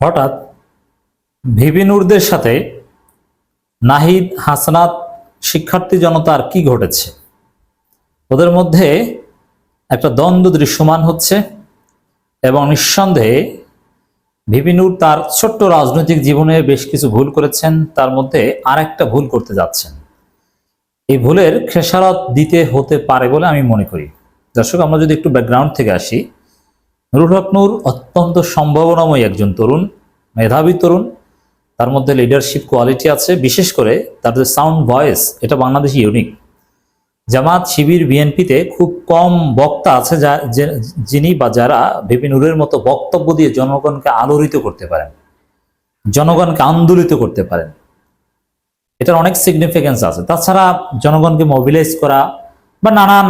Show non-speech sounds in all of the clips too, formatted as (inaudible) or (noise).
হঠাৎ ভিবিনুরদের সাথে নাহিদ, হাসনাত, শিক্ষার্থী জনতার কি ঘটেছে? ওদের মধ্যে একটা দ্বন্দ্ব দৃশ্যমান হচ্ছে এবং নিঃসন্দেহে ভিবিনুর তার ছোট্ট রাজনৈতিক জীবনে বেশ কিছু ভুল করেছেন, তার মধ্যে আর একটা ভুল করতে যাচ্ছেন। এই ভুলের খেসারত দিতে হতে পারে বলে আমি মনে করি। দর্শক, আমরা যদি একটু ব্যাকগ্রাউন্ড থেকে আসি নুরুল হক নূর অত্যন্ত সম্ভাবনাময় একজন তরুণ, মেধাবী তরুণ। তার মধ্যে লিডারশিপ কোয়ালিটি আছে, বিশেষ করে তার যে সাউন্ড ভয়েস এটা বাংলাদেশি ইউনিক জামাত শিবির বিএনপিতে খুব কম বক্তা আছে যা যিনি বা যারা বিপিন নুরের মতো বক্তব্য দিয়ে জনগণকে আলোড়িত করতে পারেন, জনগণকে আন্দোলিত করতে পারেন। এটার অনেক সিগনিফিকেন্স আছে। তাছাড়া জনগণকে মোবিলাইজ করা বা নানান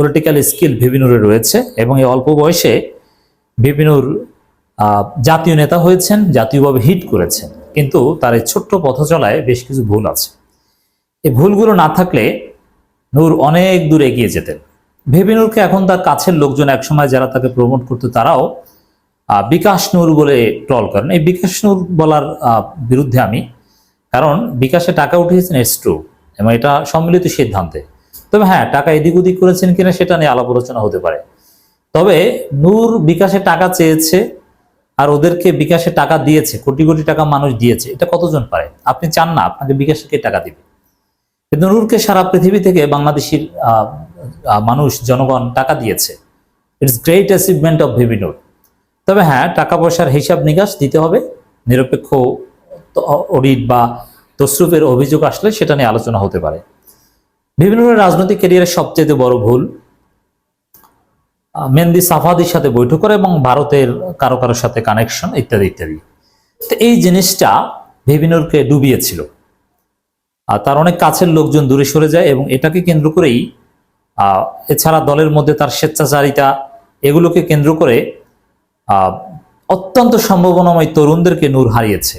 পলিটিক্যাল স্কিল ভিবিনুরে রয়েছে এবং এই অল্প বয়সে ভিবিনুর জাতীয় নেতা হয়েছেন, জাতীয়ভাবে হিট করেছেন। কিন্তু তার এই ছোট্ট পথ চলায় বেশ কিছু ভুল আছে। এই ভুলগুলো না থাকলে নূর অনেক দূর এগিয়ে যেতেন। ভেবিনুরকে এখন তার কাছের লোকজন একসময় যারা তাকে প্রমোট করতো, তারাও বিকাশ নূর বলে ট্রল করেন। এই বিকাশ নূর বলার বিরুদ্ধে আমি, কারণ বিকাশে টাকা উঠিয়েছেন ইটস ট্রু এবং এটা সম্মিলিত সিদ্ধান্তে। তবে হ্যাঁ টাকা এদিক ওদিক করেছেন কিনা সেটা নিয়ে আলাপ আলোচনা হতে পারে। তবে নূর বিকাশে টাকা চেয়েছে আর ওদেরকে বিকাশে টাকা দিয়েছে, কোটি কোটি টাকা মানুষ দিয়েছে, এটা কতজন পারে? আপনি চান না, আপনাকে বিকাশে কে টাকা দিবে? কিন্তু নূরকে সারা পৃথিবী থেকে বাংলাদেশের মানুষ, জনগণ টাকা দিয়েছে। ইটস গ্রেট অ্যাচিভমেন্ট অফ ভিবিনুর তবে হ্যাঁ টাকা পয়সার হিসাব নিকাশ দিতে হবে, নিরপেক্ষ অডিট বা তসরুপের অভিযোগ আসলে সেটা নিয়ে আলোচনা হতে পারে। বিভিন্ন রাজনৈতিক ক্যারিয়ারের সবচেয়ে বড় ভুল মেহেন্দি সাফাদির সাথে বৈঠক করে এবং ভারতের কারও কারোর সাথে কানেকশন ইত্যাদি ইত্যাদি। তো এই জিনিসটা ভিবিনুরকে ডুবিয়েছিল। আর তার অনেক কাছের লোকজন দূরে সরে যায় এবং এটাকে কেন্দ্র করেই এছাড়া দলের মধ্যে তার স্বেচ্ছাচারিতা, এগুলোকে কেন্দ্র করে অত্যন্ত সম্ভাবনাময় তরুণদেরকে নূর হারিয়েছে।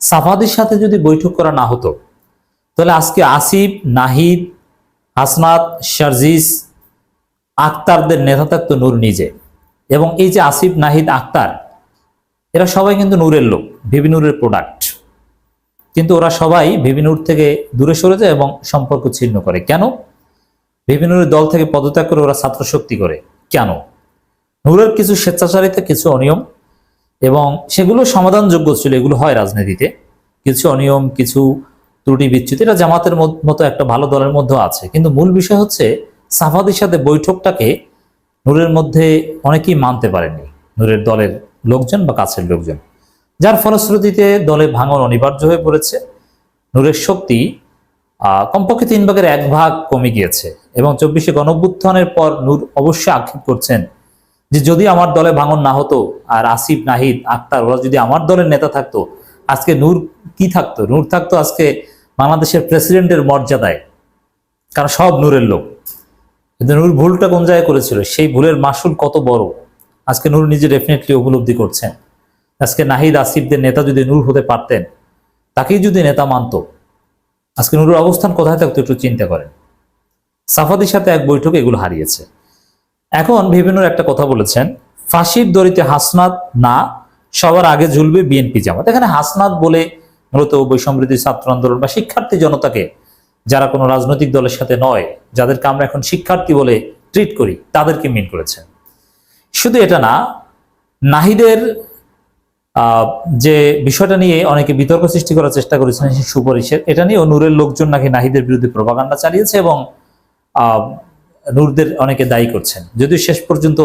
সাফাদির সাথে যদি বৈঠক করা না হতো, তাহলে আজকে আসিফ, নাহিদ হাসনাত, শারজিস আক্তারদের নেতা থাকতো নূর নিজে। এবং এই যে আসিফ নাহিদ আক্তার এরা সবাই কিন্তু নূরের লোক ভিবি নূরের প্রোডাক্ট কিন্তু ওরা সবাই ভিবিনুর থেকে দূরে সরে যায় এবং সম্পর্ক ছিন্ন করে। কেন? ভিবিনুরের দল থেকে পদত্যাগ করে ওরা ছাত্র শক্তি করে। কেন? নূরের কিছু স্বেচ্ছাচারিতা, কিছু অনিয়ম এবং সেগুলো সমাধানযোগ্য ছিল, এগুলো হয় রাজনীতিতে। কিছু অনিয়ম, কিছু ত্রুটি বিচ্যুতি। এটা জামাতের মতো একটা ভালো দলের মধ্যে আছে। কিন্তু মূল বিষয় হচ্ছে, সাফাদির সাথে বৈঠকটাকে নূরের মধ্যে অনেকেই মানতে পারেননি নূরের দলের লোকজন বা কাছের লোকজন। যার ফলশ্রুতিতে দলে ভাঙন অনিবার্য হয়ে পড়েছে। নূরের শক্তি কমপক্ষে তিন ভাগের এক ভাগ কমে গিয়েছে। এবং চব্বিশে গণভ্যুত্থানের পর নূর অবশ্যই আক্ষেপ করছেন যে যদি আমার দলে ভাঙন না হতো আর আসিফ, নাহিদ, আক্তার, ওরা যদি আমার দলের নেতা থাকতো আজকে নূর কি থাকতো? নূর থাকতো আজকে বাংলাদেশের প্রেসিডেন্টের মর্যাদায়, কারণ সব নূরের লোক। কিন্তু নূর ভুলটা কোন জায়গায় করেছিল? সেই ভুলের মাসুল কত বড়? আজকে নূর নিজে ডেফিনেটলি উপলব্ধি করছেন। আজকে নাহিদ আসিফদের নেতা যদি নূর হতে পারতেন, তাকেই যদি নেতা মানতো, আজকে নূরের অবস্থান কোথায় থাকতো একটু চিন্তা করেন। সাফাদির সাথে এক বৈঠকে এগুলো হারিয়েছে। এখন বিভিন্ন একটা কথা বলেছেন, ফাঁসির দড়িতে হাসনাত না সবার আগে ঝুলবে বিএনপি জামাত। এখানে হাসনাত বলে মূলত বৈষম্যৃদ্ধি ছাত্র আন্দোলন বা শিক্ষার্থী জনতাকে যারা কোনো রাজনৈতিক দলের সাথে নয়, যাদেরকে আমরা এখন শিক্ষার্থী বলে ট্রিট করি, তাদেরকে মিন করেছেন শুধু এটা না, নাহিদের যে বিষয়টা নিয়ে অনেকে বিতর্ক সৃষ্টি করার চেষ্টা করেছেন সেই সুপারিশের, এটা নিয়েও নূরের লোকজন নাকি নাহিদের বিরুদ্ধে প্রভাকাণ্ডা চালিয়েছে এবং নূরদের অনেকে দায়ী করছেন। যদিও শেষ পর্যন্ত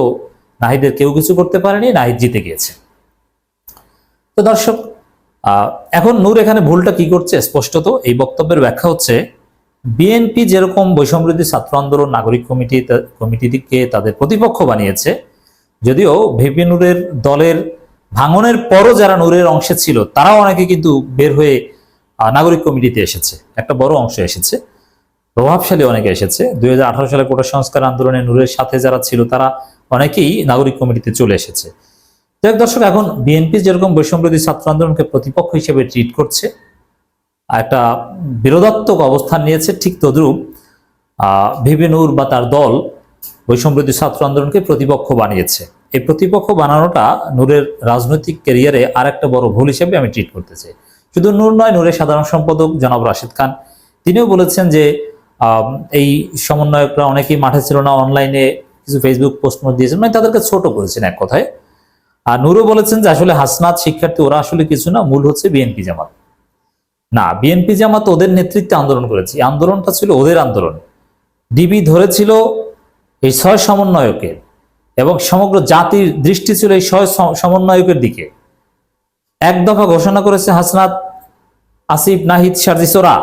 নাহিদের কেউ কিছু করতে পারেনি, নাহিদ জিতে গিয়েছে। তো দর্শক এখন নূর এখানে ভুলটা কি করছে? স্পষ্টত এই বক্তব্যের ব্যাখ্যা হচ্ছে বিএনপি যেরকম বৈষম্যবৃদ্ধি ছাত্র আন্দোলন, নাগরিক কমিটি কমিটিকে তাদের প্রতিপক্ষ বানিয়েছে, যদিও ভিপি নূরের দলের ভাঙনের পরও যারা নূরের অংশে ছিল, তারাও অনেকে কিন্তু বের হয়ে নাগরিক কমিটিতে এসেছে। একটা বড় অংশ এসেছে। প্রভাবশালী অনেকে এসেছে। দুই হাজার আঠারো সালে কোটা সংস্কার আন্দোলনে নূরের সাথে যারা ছিল, তারা অনেকেই নাগরিক কমিটিতে চলে এসেছে। দর্শক, এখন বিএনপি যেরকম বৈষম্যবিরোধী ছাত্র আন্দোলনকে প্রতিপক্ষ হিসেবে ট্রিট করছে একটা বিরোধাত্মক অবস্থান নিয়েছে ঠিক তদ্রুপ, আহ ভিবি নূর বা তার দল বৈষম্যবিরোধী ছাত্র আন্দোলনকে প্রতিপক্ষ বানিয়েছে। এই প্রতিপক্ষ বানানোটা নূরের রাজনৈতিক ক্যারিয়ারে আর একটা বড় ভুল হিসেবে আমি ট্রিট করতে চাই। শুধু নূর নয়, নূরের সাধারণ সম্পাদক জনাব রাশিদ খান, তিনিও বলেছেন যে এই সমন্বয়করা অনেকেই মাঠে ছিল না অনলাইনে কিছু ফেসবুক পোস্ট দিয়েছেন মানে তাদেরকে ছোট করেছেন এক কথায়। আর নূরও বলেছেন যে আসলে হাসনাত শিক্ষার্থী, ওরা আসলে কিছু না, মূল হচ্ছে বিএনপি জামাত। না, বিএনপি জামাত ওদের নেতৃত্বে আন্দোলন করেছে। আন্দোলনটা ছিল ওদের আন্দোলন। ডিবি ধরেছিল এই ছয় সমন্বয়কের এবং সমগ্র জাতির দৃষ্টি ছিল এই ছয় সমন্বয়কের দিকে। এক দফা ঘোষণা করেছে হাসনাত আসিফ, নাহিদ সার্জিসোরা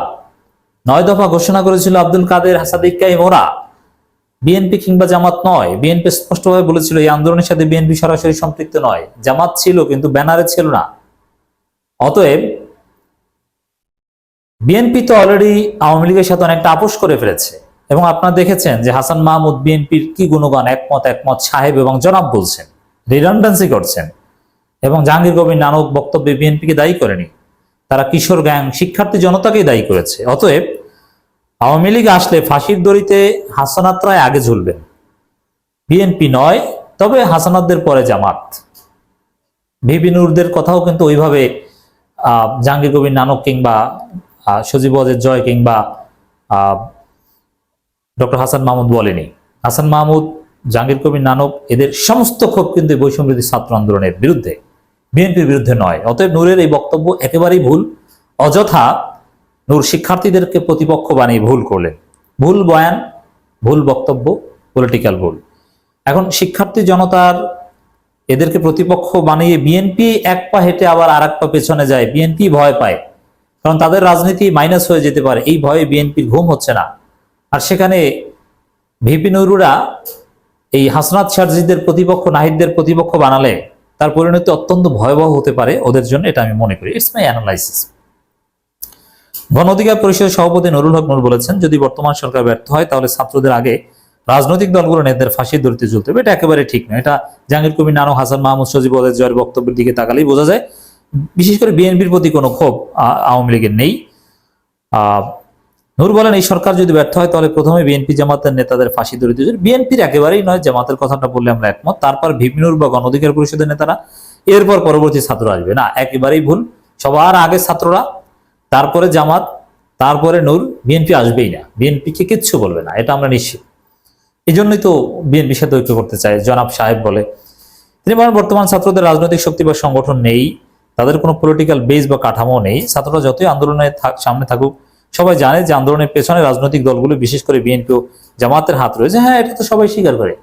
নয় দফা ঘোষণা করেছিল আব্দুল কাদের হাসাদিকাই মোরা বিএনপি কিংবা জামাত নয়। বিএনপি স্পষ্টভাবে বলেছিল, এই আন্দোলনের সাথে বিএনপি সরাসরি সম্পৃক্ত নয়। জামাত ছিল, কিন্তু ব্যানারে ছিল না। অতএব, বিএনপি তো অলরেডি আওয়ামী লীগের সাথে অনেকটা আপোষ করে ফেলেছে। এবং আপনারা দেখেছেন যে হাসান মাহমুদ বিএনপির কি গুণগান, একমত একমত, সাহেব এবং জনাব বলছেন রিডান্ডেন্সি করছেন। এবং জাহাঙ্গীর কবির নানক বক্তব্যে বিএনপিকে দায়ী করেনি। তারা কিশোর গ্যাং শিক্ষার্থী জনতাকেই দায়ী করেছে। অতএব আওয়ামী লীগ আসলে ফাঁসির দড়িতে হাসানাত রায় আগে ঝুলবেন। বিএনপি নয়, তবে হাসানাতদের পরে জামাত। ভিপি নুরদের কথাও কিন্তু ওইভাবে জাহাঙ্গীর কবির নানক কিংবা সজীব ওয়াজেদ জয় কিংবা ডক্টর হাসান মাহমুদ বলেনি। হাসান মাহমুদ, জাহাঙ্গীর কবির নানক এদের সমস্ত ক্ষোভ কিন্তু এই ছাত্র আন্দোলনের বিরুদ্ধে। বিএনপির বিরুদ্ধে নয়, অতএব নূরের এই বক্তব্য একেবারেই ভুল। অযথা নূর শিক্ষার্থীদেরকে প্রতিপক্ষ বানিয়ে ভুল করলেন। ভুল বয়ান, ভুল বক্তব্য পলিটিক্যাল ভুল। এখন শিক্ষার্থী জনতার এদেরকে প্রতিপক্ষ বানিয়ে বিএনপি এক পা হেঁটে আবার আর এক পা পেছনে যায় বিএনপি ভয় পায়। কারণ তাদের রাজনীতি মাইনাস হয়ে যেতে পারে, এই ভয়ে বিএনপির ঘুম হচ্ছে না। আর সেখানে ভিপি নুরুরা এই হাসনাত শারজিদের প্রতিপক্ষ, নাহিদদের প্রতিপক্ষ বানালে তার পরিণতি অত্যন্ত ভয়াবহ হতে পারে ওদের জন্য, এটা আমি মনে করি। ইটস মাই অ্যানালাইসিস গণ অধিকার পরিষদের সভাপতি নুরুল হক নুর বলেছেন, যদি বর্তমান সরকার ব্যর্থ হয়, তাহলে ছাত্রদের আগে রাজনৈতিক দলগুলো নেতাদের ফাঁসির দড়িতে চলতে হবে। এটা একেবারে ঠিক নয়। এটা জাহাঙ্গীর কবির নানক হাসান মাহমুদ, সজিব জয়ের বক্তব্যের দিকে তাকালেই বোঝা যায়, বিশেষ করে বিএনপির প্রতি কোনো ক্ষোভ আওয়ামী লীগের নেই। নূর বলেন, এই সরকার যদি ব্যর্থ হয়, তাহলে প্রথমে বিএনপি জামাতের নেতাদের ফাঁসি দড়িতে চলবে বিএনপির একেবারেই নয়, জামাতের কথাটা বললে আমরা একমত। তারপর ভিপিনুর বা গণ অধিকার পরিষদের নেতারা, এরপর পরবর্তী ছাত্র আসবে। না, একেবারেই ভুল। সবার আগে ছাত্ররা তারপরে জামাত, তারপরে নূর, বিএনপি আসবেই না। বিএনপিকে কিচ্ছু বলবে না, এটা আমরা নিশ্চিত। এই জন্যই তো বিএনপির সাথে ঐক্য করতে চায়, জনাব সাহেব বলে। তিনি বলেন, বর্তমান ছাত্রদের রাজনৈতিক শক্তি বা সংগঠন নেই, তাদের কোনো পলিটিক্যাল বেস বা কাঠামো নেই। ছাত্ররা যতই আন্দোলনে সামনে থাকুক, সবাই জানে যে আন্দোলনের পেছনে রাজনৈতিক দলগুলো বিশেষ করে বিএনপি ও জামাতের হাত রয়েছে। হ্যাঁ এটা তো সবাই স্বীকার করে,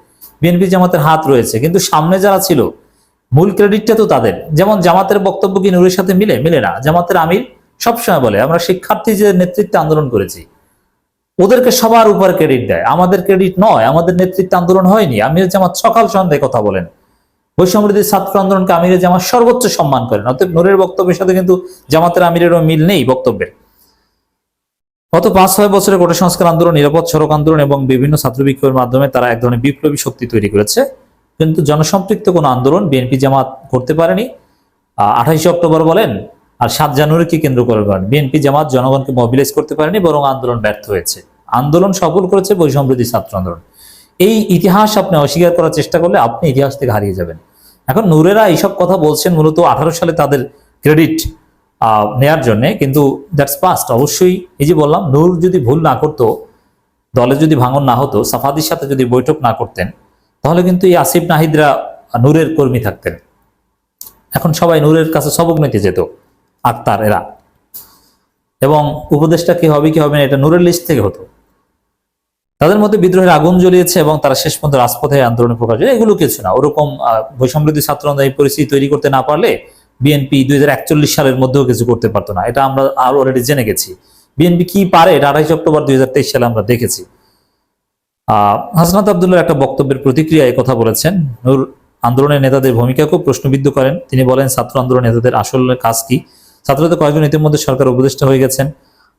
বিএনপি, জামাতের হাত রয়েছে। কিন্তু সামনে যারা ছিল, মূল ক্রেডিটটা তো তাদের। যেমন জামাতের বক্তব্য কি নূরের সাথে মিলে? মিলে না। জামাতের আমির সবসময় বলে, আমরা শিক্ষার্থী যে নেতৃত্বে আন্দোলন করেছি, ওদেরকে সবার উপর ক্রেডিট দেয়। আমাদের ক্রেডিট নয়, আমাদের নেতৃত্বে আন্দোলন হয়নি। আমির জামাত সকাল সন্ধ্যায় কথা বলেন। বৈষম্যবিরোধী ছাত্র আন্দোলনকে আমিরের জামাত সর্বোচ্চ সম্মান করেন। অতএব নূরের বক্তব্যের সাথে কিন্তু জামাতের আমিরেরও মিল নেই বক্তব্যের। গত পাঁচ, ছয় বছরের কোটা সংস্কার আন্দোলন, নিরাপদ সড়ক আন্দোলন এবং বিভিন্ন ছাত্র বিক্ষোভের মাধ্যমে তারা এক ধরনের বিপ্লবী শক্তি তৈরি করেছে। কিন্তু জনসম্পৃক্ত কোনো আন্দোলন বিএনপি জামাত করতে পারেনি। আঠাইশে অক্টোবর বলেন আর সাত জানুয়ারিকে কেন্দ্র করে বলেন বিএনপি জামাত জনগণকে মোবিলাইজ করতে পারেনি, বরং আন্দোলন ব্যর্থ হয়েছে। আন্দোলন সফল করেছে বৈষম্যবিরোধী ছাত্র আন্দোলন। এই ইতিহাস আপনি অস্বীকার করার চেষ্টা করলে আপনি ইতিহাস থেকে হারিয়ে যাবেন। এখন নূরেরা এইসব কথা বলছেন মূলত আঠারো সালে তাদের ক্রেডিট নেয়ার জন্য, কিন্তু দ্যাটস পাস্ট অবশ্যই এই যে বললাম, নূর যদি ভুল না করতো, দলে যদি ভাঙন না হতো, সাফাদির সাথে যদি বৈঠক না করতেন, তাহলে কিন্তু এই আসিফ নাহিদরা নূরের কর্মী থাকতেন। এখন সবাই নূরের কাছে সবক নিতে যেত। আক্তার এরা। এবং উপদেশটা কি হবে কি হবে না, এটা নূরের লিস্ট থেকে হতো। তাদের মধ্যে বিদ্রোহের আগুন জ্বলিয়েছে এবং তারা শেষ পর্যন্ত রাজপথে আন্দোলনে প্রকাশ এগুলো কিছু না, ওরকম বৈষম্যবিরোধী ছাত্র এই পরিস্থিতি তৈরি করতে না পারলে বিএনপি দুই হাজার একচল্লিশ সালের মধ্যেও কিছু করতে পারতো না। এটা আমরা আর অলরেডি জেনে গেছি। বিএনপি কি পারে, এটা আঠাইশ অক্টোবর দুই হাজার তেইশ সালে আমরা দেখেছি। আহ, হাসনাত আবদুল্লার একটা বক্তব্যের প্রতিক্রিয়া প্রতিক্রিয়ায় কথা বলেছেন। নূর আন্দোলনের নেতাদের ভূমিকাকেও প্রশ্নবিদ্ধ করেন। তিনি বলেন, ছাত্র আন্দোলন নেতাদের আসল কাজ কি? ছাত্রদের কয়েকজন ইতিমধ্যে সরকার উপদেষ্টা হয়ে গেছেন।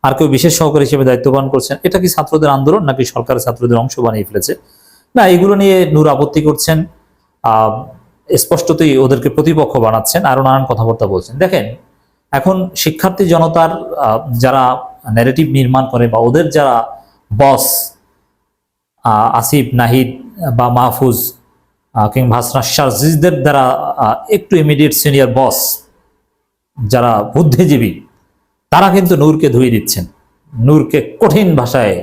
আর কেউ বিশেষ সহকারী হিসেবে দায়িত্ব পালন করছেন। এটা কি ছাত্রদের আন্দোলন নাকি সরকার ছাত্রদের অংশ বানিয়ে ফেলেছে? না, এগুলো নিয়ে নূর আপত্তি করছেন। স্পষ্টতই ওদেরকে প্রতিপক্ষ বানাচ্ছেন। আরও নানান কথাবার্তা বলছেন। দেখেন, এখন শিক্ষার্থী জনতার যারা ন্যারেটিভ নির্মাণ করে বা ওদের যারা বস আসিফ, নাহিদ বা মাহফুজ কিংবা হাসনাত শারজিজদের দ্বারা একটু ইমিডিয়েট সিনিয়র বস যারা বুদ্ধিজীবী, তারা কিন্তু নূরকে ধুয়ে দিচ্ছেন। নূরকে কঠিন ভাষায়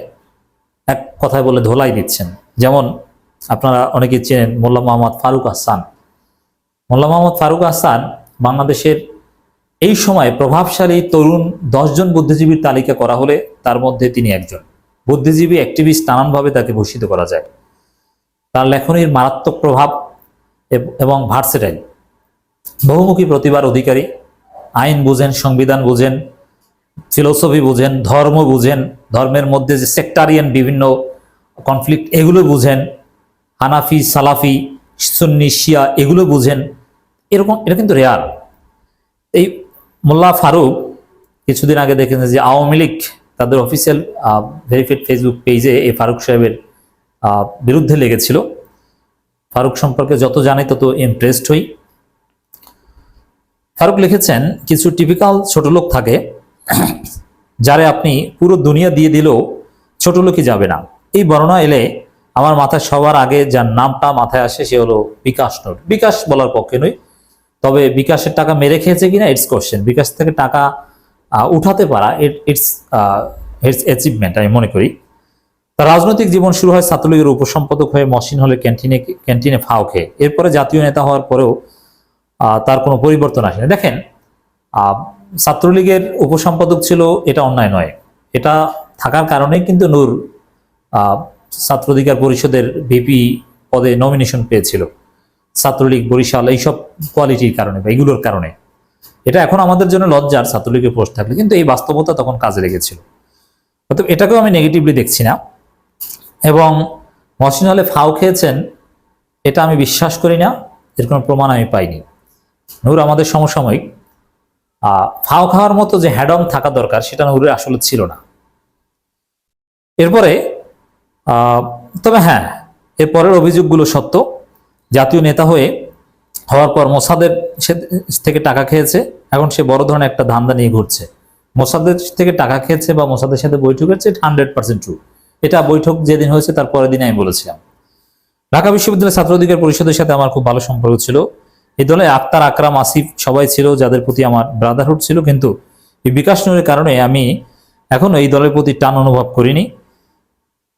এক কথায় বলে ধোলাই দিচ্ছেন। যেমন আপনারা অনেকে চেনেন মোল্লা মোহাম্মদ ফারুক হাসান মোল্লা মোহাম্মদ ফারুক হাসান বাংলাদেশের এই সময় প্রভাবশালী তরুণ দশজন বুদ্ধিজীবীর তালিকা করা হলে তার মধ্যে তিনি একজন। বুদ্ধিজীবী, অ্যাক্টিভিস্ট নানানভাবে তাকে ভূষিত করা যায়। তার লেখনীর মারাত্মক প্রভাব এবং ভার্সেটাইল। বহুমুখী প্রতিভার অধিকারী আইন বুঝেন, সংবিধান বুঝেন, ফিলোসফি বুঝেন, ধর্ম বুঝেন, ধর্মের মধ্যে যে সেক্টারিয়ান বিভিন্ন কনফ্লিক্ট এগুলো বুঝেন, হানাফি, সালাফি, সুন্নি, শিয়া এগুলো বুঝেন, এরকম, এটা কিন্তু রেয়ার এই মোল্লা ফারুক কিছুদিন আগে দেখেছেন যে আওয়ামী লীগ তাদের অফিসিয়াল ভেরিফাইড ফেসবুক পেজে এই ফারুক সাহেবের বিরুদ্ধে লেগেছিল। ফারুক সম্পর্কে যত জানি তত ইমপ্রেসড হই। ফারুক লিখেছেন, কিছু টিপিক্যাল ছোট লোক থাকে যারে আপনি পুরো দুনিয়া দিয়ে দিলেও ছোট লোকই যাবে না। এই বর্ণনা এলে আমার মাথায় সবার আগে যার নামটা মাথায় আসে সে হলো বিকাশ নোট। বিকাশ বলার পক্ষে নই, তবে বিকাশের টাকা মেরে খেয়েছে কিনা ইটস কোশ্চেন বিকাশ থেকে টাকা উঠাতে পারা ইটস ইটস অ্যাচিভমেন্ট আমি মনে করি। তার রাজনৈতিক জীবন শুরু হয় ছাত্রলীগের উপসম্পাদক হয়ে মসিন হলে ক্যান্টিনে ক্যান্টিনে ফাও খেয়ে। এরপরে জাতীয় নেতা হওয়ার পরেও তার কোনো পরিবর্তন আসেনি দেখেন ছাত্রলীগের উপসম্পাদক ছিল এটা অন্যায় নয়। এটা থাকার কারণে কিন্তু নূর আহ, ছাত্র অধিকার পরিষদের ভিপি পদে নমিনেশন পেয়েছিল। ছাত্রলীগ বরিশাল এইসব কোয়ালিটির কারণে বা এগুলোর কারণে। এটা এখন আমাদের জন্য লজ্জার ছাত্রলীগের পোস্ট থাকলে। কিন্তু এই বাস্তবতা তখন কাজে লেগেছিল। অতএব এটাকেও আমি নেগেটিভলি দেখছি না। এবং মহসিন হলে ফাও খেয়েছেন এটা আমি বিশ্বাস করি না এর কোনো প্রমাণ আমি পাইনি। নূর, আমাদের সমসাময়িক ফাও খাওয়ার মতো যে হ্যাডম থাকা দরকার, সেটা নূরের আসলে ছিল না। এরপরে তবে হ্যাঁ এর পরের অভিযোগগুলো সত্য। জাতীয় নেতা হয়ে হওয়ার পর মোসাদের থেকে টাকা খেয়েছে, এখন সে বড় ধরনের একটা ধান্দা নিয়ে ঘুরছে। মোসাদের থেকে টাকা খেয়েছে বা মোসাদের সাথে বৈঠক হয়েছে হান্ড্রেড পার্সেন্ট ট্রু। এটা বৈঠক যেদিন হয়েছে, তার পরের দিন আমি বলেছিলাম। ঢাকা বিশ্ববিদ্যালয় ছাত্র অধিকার পরিষদের সাথে আমার খুব ভালো সম্পর্ক ছিল। এই দলে আক্তার আকরাম, আসিফ সবাই ছিল, যাদের প্রতি আমার ব্রাদারহুড ছিল। কিন্তু এই বিকাশ নূরের কারণে আমি এখনও এই দলের প্রতি টান অনুভব করিনি।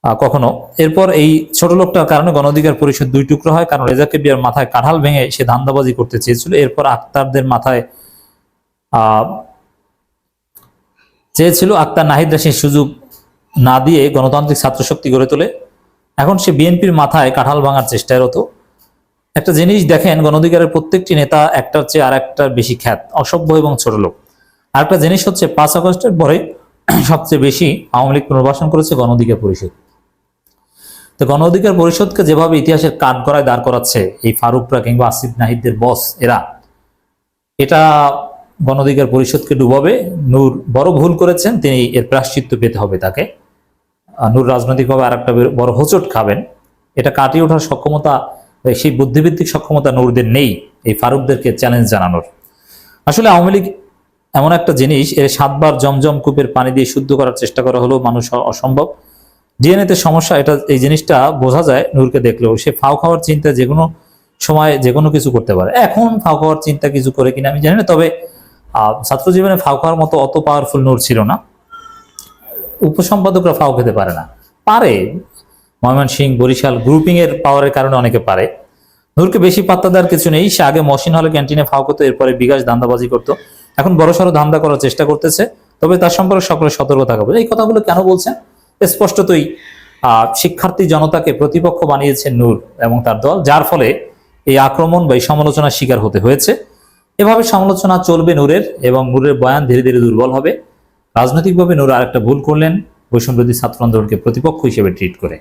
কখনো। এরপর এই ছোট লোকটার কারণে গণ অধিকার পরিষদ দুই টুকরো হয়, কারণ রেজাকে বিয়ার মাথায় কাঁঠাল ভেঙে সে ধান্দাবাজি করতে চেয়েছিল। এরপর আক্তারদের মাথায় চেয়েছিল আক্তার নাহিদ রাশির সুযোগ না দিয়ে গণতান্ত্রিক ছাত্র শক্তি গড়ে তোলে। এখন সে বিএনপির মাথায় কাঁঠাল ভাঙার চেষ্টায় রত। একটা জিনিস দেখেন গণঅধিকারের প্রত্যেকটি নেতা একটার চেয়ে আর একটার বেশি খ্যাত, অসভ্য এবং ছোট লোক। আর একটা জিনিস হচ্ছে, পাঁচ আগস্টের পরে (clears throat) সবচেয়ে বেশি আওয়ামী লীগ পুনর্বাসন করেছে গণঅধিকার পরিষদ। তো গণ অধিকার পরিষদকে যেভাবে ইতিহাসের কাঠ গড়ায় দাঁড় করাচ্ছে, এই ফারুকরা কিংবা আসিফ নাহিদদের বস, এরা, এটা গণ অধিকার পরিষদকে ডুবাবে। নূর বড় ভুল করেছেন, তিনি এর প্রাশ্চিত্য পেতে হবে তাকে। নূর রাজনৈতিকভাবে আর একটা বড় হোঁচট খাবেন। এটা কাটিয়ে ওঠার সক্ষমতা সেই বুদ্ধিভিত্তিক সক্ষমতা নূরদের নেই এই ফারুকদেরকে চ্যালেঞ্জ জানানোর। আসলে আওয়ামী লীগ এমন একটা জিনিস, এর সাতবার জমজম কূপের পানি দিয়ে শুদ্ধ করার চেষ্টা করা হলেও মানুষ অসম্ভব। ডিএনএতে সমস্যা, এটা, এই জিনিসটা বোঝা যায় নূরকে দেখলেও। সে ফাও খাওয়ার চিন্তা যে কোনো সময় যে কোনো কিছু করতে পারে। এখন ফাও খাওয়ার চিন্তা কিছু করে কিনা আমি জানি না, তবে ছাত্র জীবনে ফাও খাওয়ার মতো অত পাওয়ারফুল নূর ছিল না। উপসম্পাদকরা ফাও খেতে পারে না। পারে ময়মনসিং বরিশাল গ্রুপিং এর পাওয়ারের কারণে অনেকে পারে। নূরকে বেশি পাত্তা দেওয়ার কিছু নেই। সে আগে মসিন হলে ক্যান্টিনে ফাও করতো, এরপরে বিকাশ ধান্দাবাজি করতো। এখন বড়সড় ধান্দা করার চেষ্টা করতেছে। তবে তার সম্পর্কে সকলে সতর্ক থাকা এই কথাগুলো কেন বলছেন? স্পষ্টতই শিক্ষার্থী জনতাকে প্রতিপক্ষ বানিয়েছেন নূর এবং তার দল, যার ফলে এই আক্রমণ বা এই সমালোচনার শিকার হতে হয়েছে। এভাবে সমালোচনা চলবে নূরের এবং নূরের বয়ান ধীরে ধীরে দুর্বল হবে। রাজনৈতিকভাবে নূর আরেকটা ভুল করলেন। বৈষম্যবিরোধী ছাত্র আন্দোলনকে প্রতিপক্ষ হিসেবে ট্রিট করে।